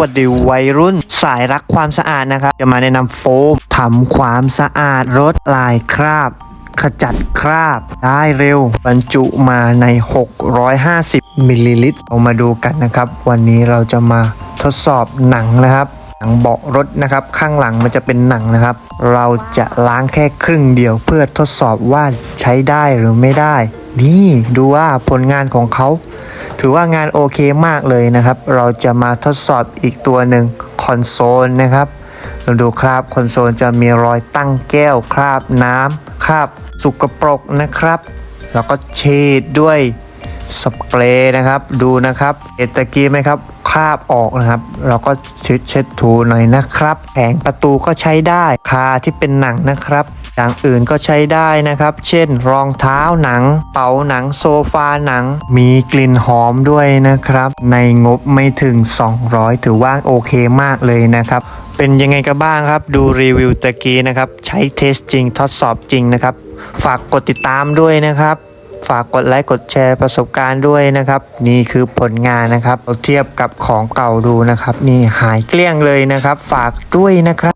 วัสดีวัยรุ่นสายรักความสะอาดนะครับ จะมาแนะนำโฟมทำความสะอาดรถลายคราบ ขจัดคราบ ได้เร็ว บรรจุมาใน 650มิลลิลิตรเรามาดูกันนะครับ วันนี้เราจะมาทดสอบหนังนะครับหนังเบาะรถนะครับ ข้างหลังมันจะเป็นหนังนะครับ เราจะล้างแค่ครึ่งเดียวเพื่อทดสอบว่าใช้ได้หรือไม่ได้ นี่ดูว่าผลงานของเขา ถือว่างานโอเคมากเลยนะครับ เราจะมาทดสอบอีกตัวหนึ่งคอนโซลนะครับเราดูคราบคอนโซลจะมีรอยตั้งแก้วคราบน้ำคราบสุกปรกนะครับ แล้วก็เช็ดด้วยสเปรย์นะครับ ดูนะครับเห็นตะกี้ไหมครับคราบออกนะครับ เราก็เช็ดเช็ดถูหน่อยนะครับแผงประตูก็ใช้ได้คาที่เป็นหนังนะครับ อย่างอื่นก็ใช้ได้นะครับ เช่น รองเท้าหนัง เป๋าหนังโซฟาหนัง มีกลิ่นหอมด้วยนะครับ ในงบไม่ถึง 200 ถือว่าโอเคมากเลยนะครับเป็นยังไงกันบ้างครับ ดูรีวิวตะกี้นะครับ ใช้เทสจริงทดสอบจริงนะครับ ฝากกดติดตามด้วยนะครับ ฝากกดไลค์กดแชร์ประสบการณ์ด้วยนะครับ นี่คือผลงานนะครับเราเทียบกับของเก่าดูนะครับ นี่หายเกลี้ยงเลยนะครับ ฝากด้วยนะครับ